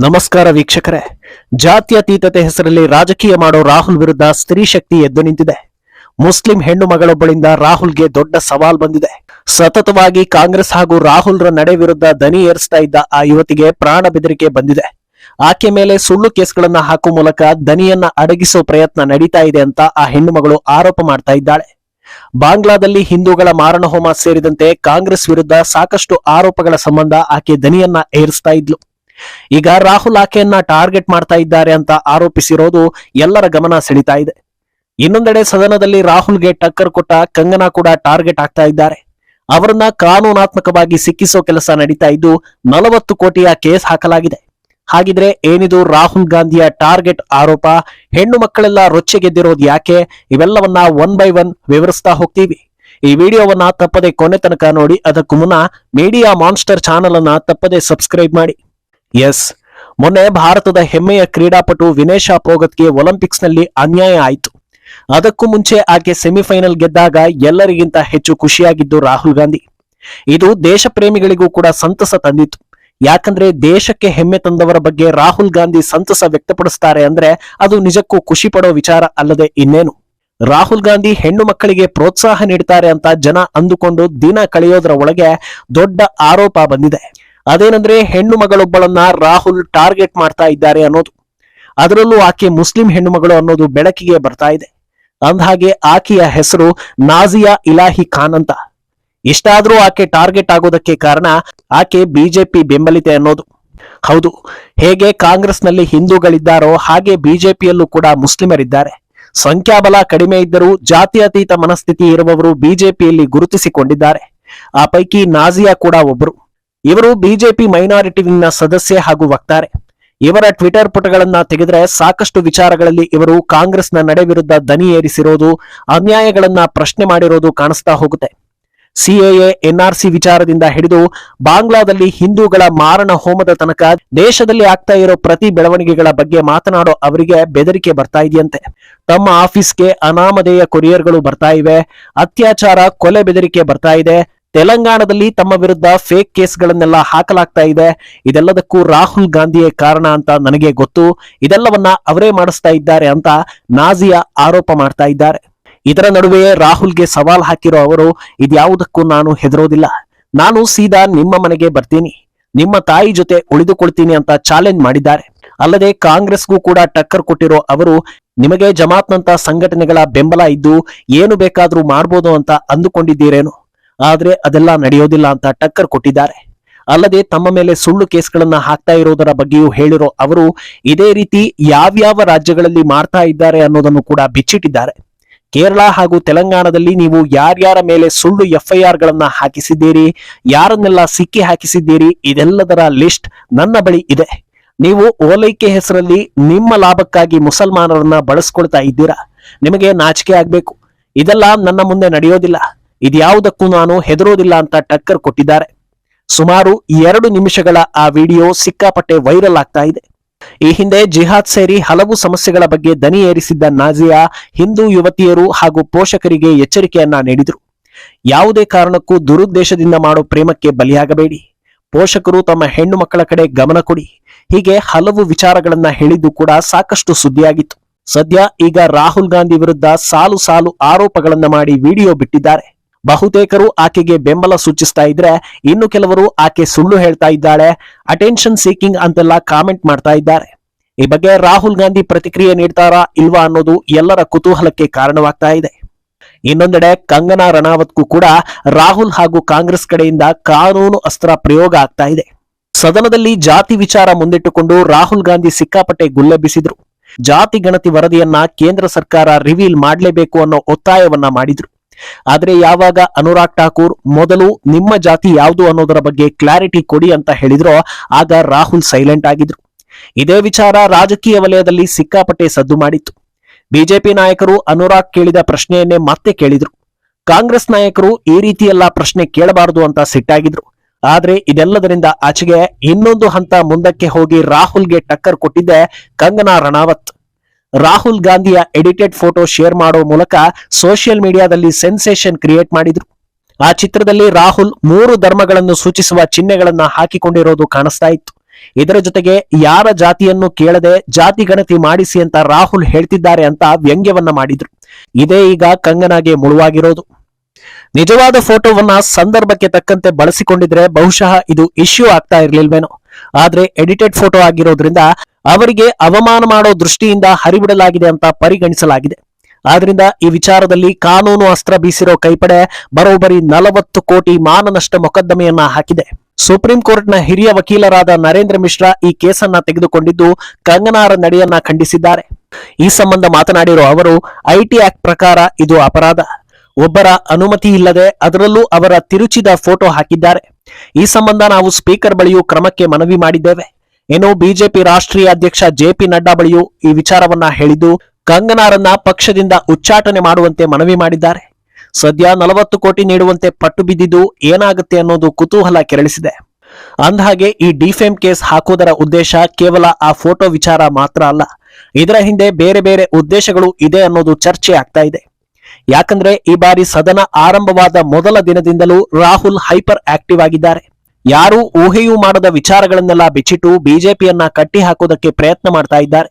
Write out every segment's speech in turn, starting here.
ನಮಸ್ಕಾರ ವೀಕ್ಷಕರೇ. ಜಾತ್ಯತೀತತೆ ಹೆಸರಲ್ಲಿ ರಾಜಕೀಯ ಮಾಡೋ ರಾಹುಲ್ ವಿರುದ್ಧ ಸ್ತ್ರೀ ಶಕ್ತಿ ಎದ್ದು ನಿಂತಿದೆ. ಮುಸ್ಲಿಂ ಹೆಣ್ಣು ಮಗಳೊಬ್ಬಳಿಂದ ರಾಹುಲ್ಗೆ ದೊಡ್ಡ ಸವಾಲ್ ಬಂದಿದೆ. ಸತತವಾಗಿ ಕಾಂಗ್ರೆಸ್ ಹಾಗೂ ರಾಹುಲ್ರ ನಡೆ ವಿರುದ್ಧ ದನಿ ಏರಿಸ್ತಾ ಇದ್ದ ಆ ಯುವತಿಗೆ ಪ್ರಾಣ ಬೆದರಿಕೆ ಬಂದಿದೆ. ಆಕೆ ಮೇಲೆ ಸುಳ್ಳು ಕೇಸ್ಗಳನ್ನ ಹಾಕುವ ಮೂಲಕ ದನಿಯನ್ನ ಅಡಗಿಸೋ ಪ್ರಯತ್ನ ನಡೀತಾ ಇದೆ ಅಂತ ಆ ಹೆಣ್ಣು ಮಗಳು ಆರೋಪ ಮಾಡ್ತಾ ಇದ್ದಾಳೆ. ಬಾಂಗ್ಲಾದಲ್ಲಿ ಹಿಂದೂಗಳ ಮಾರಣಹೋಮ ಸೇರಿದಂತೆ ಕಾಂಗ್ರೆಸ್ ವಿರುದ್ಧ ಸಾಕಷ್ಟು ಆರೋಪಗಳ ಸಂಬಂಧ ಆಕೆ ದನಿಯನ್ನ ಏರಿಸ್ತಾ ಇದ್ಲು. ಈಗ ರಾಹುಲ್ ಆಕೆಯನ್ನ ಟಾರ್ಗೆಟ್ ಮಾಡ್ತಾ ಇದ್ದಾರೆ ಅಂತ ಆರೋಪಿಸಿರೋದು ಎಲ್ಲರ ಗಮನ ಸೆಳೀತಾ ಇದೆ. ಇನ್ನೊಂದೆಡೆ ಸದನದಲ್ಲಿ ರಾಹುಲ್ಗೆ ಟಕ್ಕರ್ ಕೊಟ್ಟ ಕಂಗನಾ ಕೂಡ ಟಾರ್ಗೆಟ್ ಆಗ್ತಾ ಇದ್ದಾರೆ. ಅವರನ್ನ ಕಾನೂನಾತ್ಮಕವಾಗಿ ಸಿಕ್ಕಿಸೋ ಕೆಲಸ ನಡೀತಾ ಇದ್ದು ನಲವತ್ತು ಕೋಟಿಯ ಕೇಸ್ ಹಾಕಲಾಗಿದೆ. ಹಾಗಿದ್ರೆ ಏನಿದು ರಾಹುಲ್ ಗಾಂಧಿಯ ಟಾರ್ಗೆಟ್ ಆರೋಪ? ಹೆಣ್ಣು ಮಕ್ಕಳೆಲ್ಲ ರೊಚ್ಚೆಗೆದ್ದಿರೋದು ಯಾಕೆ? ಇವೆಲ್ಲವನ್ನ ಒನ್ ಬೈ ಒನ್ ವಿವರಿಸ್ತಾ ಹೋಗ್ತೀವಿ. ಈ ವಿಡಿಯೋವನ್ನ ತಪ್ಪದೆ ಕೊನೆ ತನಕ ನೋಡಿ, ಅದಕ್ಕೂ ಮುನ್ನ ಮೀಡಿಯಾ ಮಾನ್ಸ್ಟರ್ ಚಾನೆಲ್ ಅನ್ನ ತಪ್ಪದೆ ಸಬ್ಸ್ಕ್ರೈಬ್ ಮಾಡಿ. ಎಸ್. ಮೊನ್ನೆ ಭಾರತದ ಹೆಮ್ಮೆಯ ಕ್ರೀಡಾಪಟು ವಿನೇಶಾ ಪೋಗತ್ಗೆ ಒಲಿಂಪಿಕ್ಸ್ನಲ್ಲಿ ಅನ್ಯಾಯ ಆಯಿತು. ಅದಕ್ಕೂ ಮುಂಚೆ ಆಕೆ ಸೆಮಿಫೈನಲ್ ಗೆದ್ದಾಗ ಎಲ್ಲರಿಗಿಂತ ಹೆಚ್ಚು ಖುಷಿಯಾಗಿದ್ದು ರಾಹುಲ್ ಗಾಂಧಿ. ಇದು ದೇಶ ಪ್ರೇಮಿಗಳಿಗೂ ಕೂಡ ಸಂತಸ ತಂದಿತ್ತು. ಯಾಕಂದ್ರೆ ದೇಶಕ್ಕೆ ಹೆಮ್ಮೆ ತಂದವರ ಬಗ್ಗೆ ರಾಹುಲ್ ಗಾಂಧಿ ಸಂತಸ ವ್ಯಕ್ತಪಡಿಸ್ತಾರೆ ಅಂದ್ರೆ ಅದು ನಿಜಕ್ಕೂ ಖುಷಿ ಪಡೋ ವಿಚಾರ ಅಲ್ಲದೆ ಇನ್ನೇನು. ರಾಹುಲ್ ಗಾಂಧಿ ಹೆಣ್ಣು ಮಕ್ಕಳಿಗೆ ಪ್ರೋತ್ಸಾಹ ನೀಡ್ತಾರೆ ಅಂತ ಜನ ಅಂದುಕೊಂಡು ದಿನ ಕಳೆಯೋದರ ಒಳಗೆ ದೊಡ್ಡ ಆರೋಪ ಬಂದಿದೆ. ಅದೇನಂದ್ರೆ ಹೆಣ್ಣು ಮಗಳೊಬ್ಬಳನ್ನ ರಾಹುಲ್ ಟಾರ್ಗೆಟ್ ಮಾಡ್ತಾ ಇದ್ದಾರೆ ಅನ್ನೋದು. ಅದರಲ್ಲೂ ಆಕೆ ಮುಸ್ಲಿಂ ಹೆಣ್ಣು ಮಗಳು ಅನ್ನೋದು ಬೆಳಕಿಗೆ ಬರ್ತಾ ಇದೆ. ಅಂದ್ಹಾಗೆ ಆಕೆಯ ಹೆಸರು ನಾಜಿಯಾ ಇಲಾಹಿ ಖಾನ್ ಅಂತ. ಇಷ್ಟಾದ್ರೂ ಆಕೆ ಟಾರ್ಗೆಟ್ ಆಗೋದಕ್ಕೆ ಕಾರಣ ಆಕೆ ಬಿಜೆಪಿ ಬೆಂಬಲಿತೆ ಅನ್ನೋದು. ಹೌದು, ಹೇಗೆ ಕಾಂಗ್ರೆಸ್ನಲ್ಲಿ ಹಿಂದೂಗಳಿದ್ದಾರೋ ಹಾಗೆ ಬಿಜೆಪಿಯಲ್ಲೂ ಕೂಡ ಮುಸ್ಲಿಮರಿದ್ದಾರೆ. ಸಂಖ್ಯಾಬಲ ಕಡಿಮೆ ಇದ್ದರೂ ಜಾತ್ಯತೀತ ಮನಸ್ಥಿತಿ ಇರುವವರು ಬಿಜೆಪಿಯಲ್ಲಿ ಗುರುತಿಸಿಕೊಂಡಿದ್ದಾರೆ. ಆ ಪೈಕಿ ನಾಜಿಯಾ ಕೂಡ ಒಬ್ಬರು ಇವರು ಬಿಜೆಪಿ ಮೈನಾರಿಟಿ ವಿಂಗ್ನ ಸದಸ್ಯೆ ಹಾಗೂ ವಕ್ತಾರೆ. ಇವರ ಟ್ವಿಟರ್ ಪುಟಗಳನ್ನ ತೆಗೆದ್ರೆ ಸಾಕಷ್ಟು ವಿಚಾರಗಳಲ್ಲಿ ಇವರು ಕಾಂಗ್ರೆಸ್ನ ನಡೆ ವಿರುದ್ಧ ದನಿ ಏರಿಸಿರೋದು, ಅನ್ಯಾಯಗಳನ್ನ ಪ್ರಶ್ನೆ ಮಾಡಿರೋದು ಕಾಣಿಸ್ತಾ ಹೋಗುತ್ತೆ. ಸಿಎಎ, ಎನ್ಆರ್ಸಿ ವಿಚಾರದಿಂದ ಹಿಡಿದು ಬಾಂಗ್ಲಾದಲ್ಲಿ ಹಿಂದೂಗಳ ಮಾರಣ ಹೋಮದ ತನಕ ದೇಶದಲ್ಲಿ ಆಗ್ತಾ ಇರೋ ಪ್ರತಿ ಬೆಳವಣಿಗೆಗಳ ಬಗ್ಗೆ ಮಾತನಾಡೋ ಅವರಿಗೆ ಬೆದರಿಕೆ ಬರ್ತಾ ಇದೆಯಂತೆ. ತಮ್ಮ ಆಫೀಸ್ಗೆ ಅನಾಮಧೇಯ ಕೊರಿಯರ್ಗಳು ಬರ್ತಾ ಇವೆ, ಅತ್ಯಾಚಾರ, ಕೊಲೆ ಬೆದರಿಕೆ ಬರ್ತಾ ಇದೆ ತೆಲಂಗಾಣದಲ್ಲಿ ತಮ್ಮ ವಿರುದ್ಧ ಫೇಕ್ ಕೇಸ್ಗಳನ್ನೆಲ್ಲ ಹಾಕಲಾಗ್ತಾ ಇದೆ. ಇದೆಲ್ಲದಕ್ಕೂ ರಾಹುಲ್ ಗಾಂಧಿಯೇ ಕಾರಣ ಅಂತ ನನಗೆ ಗೊತ್ತು. ಇದೆಲ್ಲವನ್ನ ಅವರೇ ಮಾಡಿಸ್ತಾ ಇದ್ದಾರೆ ಅಂತ ನಾಜಿಯಾ ಆರೋಪ ಮಾಡ್ತಾ ಇದ್ದಾರೆ. ಇದರ ನಡುವೆಯೇ ರಾಹುಲ್ಗೆ ಸವಾಲ್ ಹಾಕಿರೋ ಅವರು, ಇದ್ಯಾವುದಕ್ಕೂ ನಾನು ಹೆದರೋದಿಲ್ಲ. ನಾನು ಸೀದಾ ನಿಮ್ಮ ಮನೆಗೆ ಬರ್ತೀನಿ. ನಿಮ್ಮ ತಾಯಿ ಜೊತೆ ಉಳಿದುಕೊಳ್ತೀನಿ ಅಂತ ಚಾಲೆಂಜ್ ಮಾಡಿದ್ದಾರೆ. ಅಲ್ಲದೆ ಕಾಂಗ್ರೆಸ್ಗೂ ಕೂಡ ಟಕ್ಕರ್ ಕೊಟ್ಟಿರೋ ಅವರು, ನಿಮಗೆ ಜಮಾತ್ನಂತ ಸಂಘಟನೆಗಳ ಬೆಂಬಲ ಇದ್ದು, ಏನು ಬೇಕಾದ್ರೂ ಮಾಡ್ಬೋದು ಅಂತ ಅಂದುಕೊಂಡಿದ್ದೀರೇನು? ಆದ್ರೆ ಅದೆಲ್ಲ ನಡೆಯೋದಿಲ್ಲ ಅಂತ ಟಕ್ಕರ್ ಕೊಟ್ಟಿದ್ದಾರೆ. ಅಲ್ಲದೆ ತಮ್ಮ ಮೇಲೆ ಸುಳ್ಳು ಕೇಸ್ಗಳನ್ನ ಹಾಕ್ತಾ ಇರೋದರ ಬಗ್ಗೆಯೂ ಹೇಳಿರೋ ಅವರು, ಇದೇ ರೀತಿ ಯಾವ್ಯಾವ ರಾಜ್ಯಗಳಲ್ಲಿ ಮಾಡ್ತಾ ಇದ್ದಾರೆ ಅನ್ನೋದನ್ನು ಕೂಡ ಬಿಚ್ಚಿಟ್ಟಿದ್ದಾರೆ. ಕೇರಳ ಹಾಗೂ ತೆಲಂಗಾಣದಲ್ಲಿ ನೀವು ಯಾರ್ಯಾರ ಮೇಲೆ ಸುಳ್ಳು ಎಫ್ಐಆರ್ ಗಳನ್ನ ಹಾಕಿಸಿದ್ದೀರಿ, ಯಾರನ್ನೆಲ್ಲ ಸಿಕ್ಕಿ ಹಾಕಿಸಿದ್ದೀರಿ, ಇದೆಲ್ಲದರ ಲಿಸ್ಟ್ ನನ್ನ ಬಳಿ ಇದೆ. ನೀವು ಓಲೈಕೆ ಹೆಸರಲ್ಲಿ ನಿಮ್ಮ ಲಾಭಕ್ಕಾಗಿ ಮುಸಲ್ಮಾನರನ್ನ ಬಳಸ್ಕೊಳ್ತಾ ಇದ್ದೀರಾ? ನಿಮಗೆ ನಾಚಿಕೆ ಆಗ್ಬೇಕು. ಇದೆಲ್ಲ ನನ್ನ ಮುಂದೆ ನಡೆಯೋದಿಲ್ಲ. ಇದ್ಯಾವುದಕ್ಕೂ ನಾನು ಹೆದರೋದಿಲ್ಲ ಅಂತ ಟಕ್ಕರ್ ಕೊಟ್ಟಿದ್ದಾರೆ. ಸುಮಾರು ಎರಡು ನಿಮಿಷಗಳ ಆ ವಿಡಿಯೋ ಸಿಕ್ಕಾಪಟ್ಟೆ ವೈರಲ್ ಆಗ್ತಾ ಇದೆ. ಈ ಹಿಂದೆ ಜಿಹಾದ್ ಸೇರಿ ಹಲವು ಸಮಸ್ಯೆಗಳ ಬಗ್ಗೆ ದನಿ ಏರಿಸಿದ್ದ ನಾಜಿಯಾ ಹಿಂದೂ ಯುವತಿಯರು ಹಾಗೂ ಪೋಷಕರಿಗೆ ಎಚ್ಚರಿಕೆಯನ್ನ ನೀಡಿದರು. ಯಾವುದೇ ಕಾರಣಕ್ಕೂ ದುರುದ್ದೇಶದಿಂದ ಮಾಡೋ ಪ್ರೇಮಕ್ಕೆ ಬಲಿಯಾಗಬೇಡಿ. ಪೋಷಕರು ತಮ್ಮ ಹೆಣ್ಣು ಮಕ್ಕಳ ಕಡೆ ಗಮನ ಕೊಡಿ. ಹೀಗೆ ಹಲವು ವಿಚಾರಗಳನ್ನ ಹೇಳಿದ್ದು ಕೂಡ ಸಾಕಷ್ಟು ಸುದ್ದಿಯಾಗಿತ್ತು. ಸದ್ಯ ಈಗ ರಾಹುಲ್ ಗಾಂಧಿ ವಿರುದ್ಧ ಸಾಲು ಸಾಲು ಆರೋಪಗಳನ್ನ ಮಾಡಿ ವಿಡಿಯೋ ಬಿಟ್ಟಿದ್ದಾರೆ. ಬಹುತೇಕರು ಆಕೆಗೆ ಬೆಂಬಲ ಸೂಚಿಸ್ತಾ ಇದ್ರೆ ಇನ್ನು ಕೆಲವರು ಆಕೆ ಸುಳ್ಳು ಹೇಳ್ತಾ ಇದ್ದಾಳೆ ಅಟೆನ್ಷನ್ ಸೀಕಿಂಗ್ ಅಂತೆಲ್ಲ ಕಾಮೆಂಟ್ ಮಾಡ್ತಾ ಇದ್ದಾರೆ. ಈ ಬಗ್ಗೆ ರಾಹುಲ್ ಗಾಂಧಿ ಪ್ರತಿಕ್ರಿಯೆ ನೀಡ್ತಾರಾ ಇಲ್ವಾ ಅನ್ನೋದು ಎಲ್ಲರ ಕುತೂಹಲಕ್ಕೆ ಕಾರಣವಾಗ್ತಾ ಇದೆ. ಇನ್ನೊಂದೆಡೆ ಕಂಗನಾ ರಣಾವತ್ಗೂ ಕೂಡ ರಾಹುಲ್ ಹಾಗೂ ಕಾಂಗ್ರೆಸ್ ಕಡೆಯಿಂದ ಕಾನೂನು ಅಸ್ತ್ರ ಪ್ರಯೋಗ ಆಗ್ತಾ ಇದೆ. ಸದನದಲ್ಲಿ ಜಾತಿ ವಿಚಾರ ಮುಂದಿಟ್ಟುಕೊಂಡು ರಾಹುಲ್ ಗಾಂಧಿ ಸಿಕ್ಕಾಪಟ್ಟೆ ಗುಲ್ಲೆಬ್ಬಿಸಿದ್ರು ಜಾತಿ ಗಣತಿ ವರದಿಯನ್ನ ಕೇಂದ್ರ ಸರ್ಕಾರ ರಿವೀಲ್ ಮಾಡಲೇಬೇಕು ಅನ್ನೋ ಒತ್ತಾಯವನ್ನ ಮಾಡಿದ್ರು. ಆದ್ರೆ ಯಾವಾಗ ಅನುರಾಗ್ ಠಾಕೂರ್ ಮೊದಲು ನಿಮ್ಮ ಜಾತಿ ಯಾವುದು ಅನ್ನೋದರ ಬಗ್ಗೆ ಕ್ಲಾರಿಟಿ ಕೊಡಿ ಅಂತ ಹೇಳಿದ್ರೋ, ಆಗ ರಾಹುಲ್ ಸೈಲೆಂಟ್ ಆಗಿದ್ರು. ಇದೇ ವಿಚಾರ ರಾಜಕೀಯ ವಲಯದಲ್ಲಿ ಸಿಕ್ಕಾಪಟ್ಟೆ ಸದ್ದು ಮಾಡಿತ್ತು. ಬಿಜೆಪಿ ನಾಯಕರು ಅನುರಾಗ್ ಕೇಳಿದ ಪ್ರಶ್ನೆಯನ್ನೇ ಮತ್ತೆ ಕೇಳಿದ್ರು. ಕಾಂಗ್ರೆಸ್ ನಾಯಕರು ಈ ರೀತಿಯೆಲ್ಲ ಪ್ರಶ್ನೆ ಕೇಳಬಾರದು ಅಂತ ಸಿಟ್ಟಾಗಿದ್ರು. ಆದ್ರೆ ಇದೆಲ್ಲದರಿಂದ ಆಚೆಗೆ ಇನ್ನೊಂದು ಹಂತ ಮುಂದಕ್ಕೆ ಹೋಗಿ ರಾಹುಲ್ಗೆ ಟಕ್ಕರ್ ಕೊಟ್ಟಿದ್ದೆ ಕಂಗನಾ ರಣಾವತ್. ರಾಹುಲ್ ಗಾಂಧಿಯ ಎಡಿಟೆಡ್ ಫೋಟೋ ಶೇರ್ ಮಾಡೋ ಮೂಲಕ ಸೋಷಿಯಲ್ ಮೀಡಿಯಾದಲ್ಲಿ ಸೆನ್ಸೇಷನ್ ಕ್ರಿಯೇಟ್ ಮಾಡಿದ್ರು. ಆ ಚಿತ್ರದಲ್ಲಿ ರಾಹುಲ್ ಮೂರು ಧರ್ಮಗಳನ್ನು ಸೂಚಿಸುವ ಚಿಹ್ನೆಗಳನ್ನ ಹಾಕಿಕೊಂಡಿರೋದು ಕಾಣಿಸ್ತಾ ಇತ್ತು. ಇದರ ಜೊತೆಗೆ ಯಾರ ಜಾತಿಯನ್ನು ಕೇಳದೆ ಜಾತಿ ಗಣತಿ ಮಾಡಿಸಿ ಅಂತ ರಾಹುಲ್ ಹೇಳ್ತಿದ್ದಾರೆ ಅಂತ ವ್ಯಂಗ್ಯವನ್ನ ಮಾಡಿದ್ರು. ಇದೇ ಈಗ ಕಂಗನಾಗೆ ಮುಳುವಾಗಿರೋದು. ನಿಜವಾದ ಫೋಟೋವನ್ನ ಸಂದರ್ಭಕ್ಕೆ ತಕ್ಕಂತೆ ಬಳಸಿಕೊಂಡಿದ್ರೆ ಬಹುಶಃ ಇದು ಇಶ್ಯೂ ಆಗ್ತಾ ಇರ್ಲಿಲ್ವೇನೋ. ಆದ್ರೆ ಎಡಿಟೆಡ್ ಫೋಟೋ ಆಗಿರೋದ್ರಿಂದ ಅವರಿಗೆ ಅವಮಾನ ಮಾಡೋ ದೃಷ್ಟಿಯಿಂದ ಹರಿಬಿಡಲಾಗಿದೆ ಅಂತ ಪರಿಗಣಿಸಲಾಗಿದೆ. ಆದ್ರಿಂದ ಈ ವಿಚಾರದಲ್ಲಿ ಕಾನೂನು ಅಸ್ತ್ರ ಬೀಸಿರೋ ಕೈಪಡೆ ಬರೋಬ್ಬರಿ ನಲವತ್ತು ಕೋಟಿ ಮಾನನಷ್ಟ ಮೊಕದ್ದಮೆಯನ್ನ ಹಾಕಿದೆ. ಸುಪ್ರೀಂ ಕೋರ್ಟ್ನ ಹಿರಿಯ ವಕೀಲರಾದ ನರೇಂದ್ರ ಮಿಶ್ರಾ ಈ ಕೇಸನ್ನ ತೆಗೆದುಕೊಂಡಿದ್ದು ಕಂಗನಾರ ನಡೆಯನ್ನ ಖಂಡಿಸಿದ್ದಾರೆ. ಈ ಸಂಬಂಧ ಮಾತನಾಡಿರೋ ಅವರು, ಐಟಿ ಆಕ್ಟ್ ಪ್ರಕಾರ ಇದು ಅಪರಾಧ. ಒಬ್ಬರ ಅನುಮತಿ ಇಲ್ಲದೆ ಅದರಲ್ಲೂ ಅವರ ತಿರುಚಿದ ಫೋಟೋ ಹಾಕಿದ್ದಾರೆ. ಈ ಸಂಬಂಧ ನಾವು ಸ್ಪೀಕರ್ ಬಳಿಯೂ ಕ್ರಮಕ್ಕೆ ಮನವಿ ಮಾಡಿದ್ದೇವೆ. ಇನ್ನು ಬಿಜೆಪಿ ರಾಷ್ಟ್ರೀಯ ಅಧ್ಯಕ್ಷ ಜೆ ಪಿ ನಡ್ಡಾ ಬಳಿಯೂ ಈ ವಿಚಾರವನ್ನ ಹೇಳಿದ್ದು ಕಂಗನಾರನ್ನ ಪಕ್ಷದಿಂದ ಉಚ್ಚಾಟನೆ ಮಾಡುವಂತೆ ಮನವಿ ಮಾಡಿದ್ದಾರೆ. ಸದ್ಯ ನಲವತ್ತು ಕೋಟಿ ನೀಡುವಂತೆ ಪಟ್ಟು ಬಿದ್ದಿದ್ದು ಏನಾಗುತ್ತೆ ಅನ್ನೋದು ಕುತೂಹಲ ಕೆರಳಿಸಿದೆ. ಅಂದಹಾಗೆ, ಈ ಡಿಫೇಮ್ ಕೇಸ್ ಹಾಕೋದರ ಉದ್ದೇಶ ಕೇವಲ ಆ ಫೋಟೋ ವಿಚಾರ ಮಾತ್ರ ಅಲ್ಲ, ಇದರ ಹಿಂದೆ ಬೇರೆ ಬೇರೆ ಉದ್ದೇಶಗಳು ಇದೆ ಅನ್ನೋದು ಚರ್ಚೆ ಆಗ್ತಾ ಇದೆ. ಯಾಕಂದ್ರೆ, ಈ ಬಾರಿ ಸದನ ಆರಂಭವಾದ ಮೊದಲ ದಿನದಿಂದಲೂ ರಾಹುಲ್ ಹೈಪರ್ ಆಕ್ಟಿವ್ ಆಗಿದ್ದಾರೆ. ಯಾರೂ ಊಹೆಯೂ ಮಾಡದ ವಿಚಾರಗಳನ್ನೆಲ್ಲ ಬಿಚ್ಚಿಟ್ಟು ಬಿಜೆಪಿಯನ್ನ ಕಟ್ಟಿ ಹಾಕೋದಕ್ಕೆ ಪ್ರಯತ್ನ ಮಾಡ್ತಾ ಇದ್ದಾರೆ.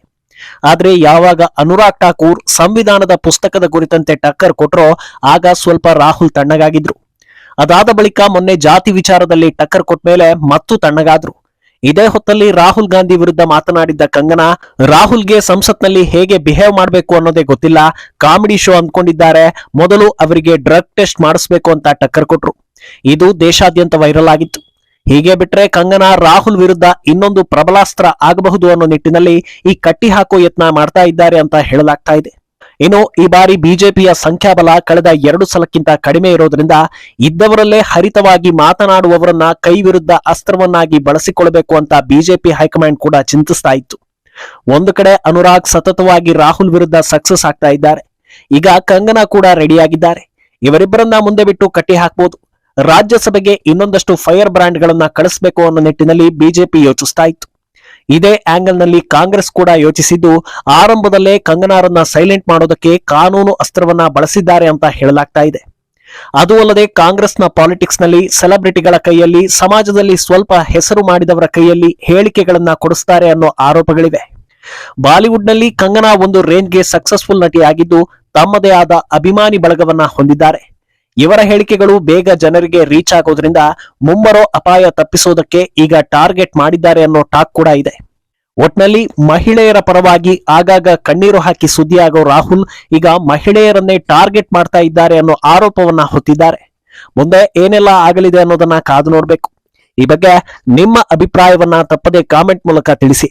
ಆದ್ರೆ ಯಾವಾಗ ಅನುರಾಗ್ ಠಾಕೂರ್ ಸಂವಿಧಾನದ ಪುಸ್ತಕದ ಕುರಿತಂತೆ ಟಕ್ಕರ್ ಕೊಟ್ರೋ ಆಗ ಸ್ವಲ್ಪ ರಾಹುಲ್ ತಣ್ಣಗಾಗಿದ್ರು. ಅದಾದ ಬಳಿಕ ಮೊನ್ನೆ ಜಾತಿ ವಿಚಾರದಲ್ಲಿ ಟಕ್ಕರ್ ಕೊಟ್ಮೇಲೆ ಮತ್ತೂ ತಣ್ಣಗಾದ್ರು. ಇದೇ ಹೊತ್ತಲ್ಲಿ ರಾಹುಲ್ ಗಾಂಧಿ ವಿರುದ್ಧ ಮಾತನಾಡಿದ್ದ ಕಂಗನಾ, ರಾಹುಲ್ಗೆ ಸಂಸತ್ನಲ್ಲಿ ಹೇಗೆ ಬಿಹೇವ್ ಮಾಡಬೇಕು ಅನ್ನೋದೇ ಗೊತ್ತಿಲ್ಲ. ಕಾಮಿಡಿ ಶೋ ಅಂದ್ಕೊಂಡಿದ್ದಾರೆ. ಮೊದಲು ಅವರಿಗೆ ಡ್ರಗ್ ಟೆಸ್ಟ್ ಮಾಡಿಸ್ಬೇಕು ಅಂತ ಟಕ್ಕರ್ ಕೊಟ್ರು. ಇದು ದೇಶಾದ್ಯಂತ ವೈರಲ್ ಆಗಿತ್ತು. ಹೀಗೆ ಬಿಟ್ರೆ ಕಂಗನಾ ರಾಹುಲ್ ವಿರುದ್ಧ ಇನ್ನೊಂದು ಪ್ರಬಲಾಸ್ತ್ರ ಆಗಬಹುದು ಅನ್ನೋ ನಿಟ್ಟಿನಲ್ಲಿ ಈ ಕಟ್ಟಿ ಹಾಕೋ ಯತ್ನ ಮಾಡ್ತಾ ಇದ್ದಾರೆ ಅಂತ ಹೇಳಲಾಗ್ತಾ ಇದೆ. ಇನ್ನು ಈ ಬಾರಿ ಬಿಜೆಪಿಯ ಸಂಖ್ಯಾಬಲ ಕಳೆದ ಎರಡು ಸಲಕ್ಕಿಂತ ಕಡಿಮೆ ಇರೋದ್ರಿಂದ ಇದ್ದವರಲ್ಲೇ ಹರಿತವಾಗಿ ಮಾತನಾಡುವವರನ್ನ ಕೈ ವಿರುದ್ಧ ಅಸ್ತ್ರವನ್ನಾಗಿ ಬಳಸಿಕೊಳ್ಳಬೇಕು ಅಂತ ಬಿಜೆಪಿ ಹೈಕಮಾಂಡ್ ಕೂಡ ಚಿಂತಿಸ್ತಾ ಇತ್ತು. ಒಂದು ಕಡೆ ಅನುರಾಗ್ ಸತತವಾಗಿ ರಾಹುಲ್ ವಿರುದ್ಧ ಸಕ್ಸಸ್ ಆಗ್ತಾ ಇದ್ದಾರೆ. ಈಗ ಕಂಗನಾ ಕೂಡ ರೆಡಿಯಾಗಿದ್ದಾರೆ ಇವರಿಬ್ಬರನ್ನ ಮುಂದೆ ಬಿಟ್ಟು ಕಟ್ಟಿ ಹಾಕ್ಬೋದು ರಾಜ್ಯಸಭೆಗೆ ಇನ್ನೊಂದಷ್ಟು ಫೈರ್ ಬ್ರ್ಯಾಂಡ್ ಗಳನ್ನ ಕಳಿಸಬೇಕು ಅನ್ನೋ ನಿಟ್ಟಿನಲ್ಲಿ ಬಿಜೆಪಿ ಯೋಚಿಸ್ತಾ ಇತ್ತು. ಇದೇ ಆಂಗಲ್ನಲ್ಲಿ ಕಾಂಗ್ರೆಸ್ ಕೂಡ ಯೋಚಿಸಿದ್ದು, ಆರಂಭದಲ್ಲೇ ಕಂಗನಾರನ್ನ ಸೈಲೆಂಟ್ ಮಾಡೋದಕ್ಕೆ ಕಾನೂನು ಅಸ್ತ್ರವನ್ನ ಬಳಸಿದ್ದಾರೆ ಅಂತ ಹೇಳಲಾಗ್ತಾ ಇದೆ. ಅದು ಅಲ್ಲದೆ ಕಾಂಗ್ರೆಸ್ನ ಪಾಲಿಟಿಕ್ಸ್ನಲ್ಲಿ ಸೆಲೆಬ್ರಿಟಿಗಳ ಕೈಯಲ್ಲಿ, ಸಮಾಜದಲ್ಲಿ ಸ್ವಲ್ಪ ಹೆಸರು ಮಾಡಿದವರ ಕೈಯಲ್ಲಿ ಹೇಳಿಕೆಗಳನ್ನ ಕೊಡಿಸ್ತಾರೆ ಅನ್ನೋ ಆರೋಪಗಳಿವೆ. ಬಾಲಿವುಡ್ನಲ್ಲಿ ಕಂಗನಾ ಒಂದು ರೇಂಜ್ಗೆ ಸಕ್ಸಸ್ಫುಲ್ ನಟಿಯಾಗಿದ್ದು, ತಮ್ಮದೇ ಆದ ಅಭಿಮಾನಿ ಬಳಗವನ್ನ ಹೊಂದಿದ್ದಾರೆ. ಇವರ ಹೇಳಿಕೆಗಳು ಬೇಗ ಜನರಿಗೆ ರೀಚ್ ಆಗೋದ್ರಿಂದ ಮುಂಬರೋ ಅಪಾಯ ತಪ್ಪಿಸೋದಕ್ಕೆ ಈಗ ಟಾರ್ಗೆಟ್ ಮಾಡಿದ್ದಾರೆ ಅನ್ನೋ ಟಾಕ್ ಕೂಡ ಇದೆ. ಒಟ್ನಲ್ಲಿ ಮಹಿಳೆಯರ ಪರವಾಗಿ ಆಗಾಗ ಕಣ್ಣೀರು ಹಾಕಿ ಸುದ್ದಿಯಾಗೋ ರಾಹುಲ್ ಈಗ ಮಹಿಳೆಯರನ್ನೇ ಟಾರ್ಗೆಟ್ ಮಾಡ್ತಾ ಇದ್ದಾರೆ ಅನ್ನೋ ಆರೋಪವನ್ನ ಹೊತ್ತಿದ್ದಾರೆ. ಮುಂದೆ ಏನೆಲ್ಲ ಆಗಲಿದೆ ಅನ್ನೋದನ್ನ ಕಾದು ನೋಡ್ಬೇಕು. ಈ ಬಗ್ಗೆ ನಿಮ್ಮ ಅಭಿಪ್ರಾಯವನ್ನ ತಪ್ಪದೆ ಕಾಮೆಂಟ್ ಮೂಲಕ ತಿಳಿಸಿ.